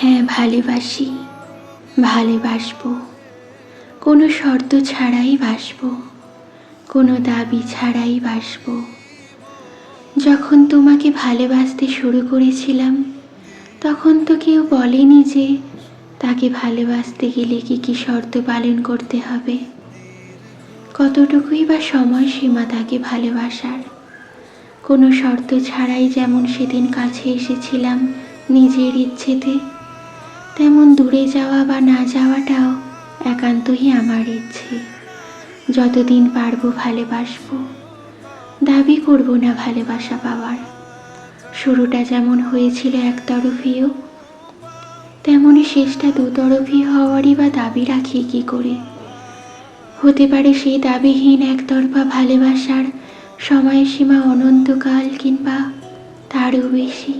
হ্যাঁ ভালোবাসি। ভালোবাসবো কোনো শর্ত ছাড়াই বাসবো। কোনো দাবি ছাড়াই বাসবো। যখন তোমাকে ভালোবাসতে শুরু করেছিলাম, তখন তো কেউ বলেনি যে তাকে ভালোবাসতে গেলে কি কি শর্ত পালন করতে হবে। কতটুকুই বা সময়সীমা তাকে ভালোবাসার। কোনো শর্ত ছাড়াই যেমন সেদিন কাছে এসেছিলাম নিজের ইচ্ছেতে দূরে যাওয়া বা না যাওয়াটাও একান্তই আমার ইচ্ছে। যতদিন পারব ভালোবাসবো, দাবি করব না ভালোবাসা পাওয়ার। শুরুটা যেমন হয়েছিল একতরফিও তেমনই শেষটা দুতরফি হওয়ারই বা দাবি রাখি কি করে? হতে পারে সেই দাবিহীন একতরফা ভালোবাসার সময়সীমা অনন্তকাল কিংবা তারও বেশি।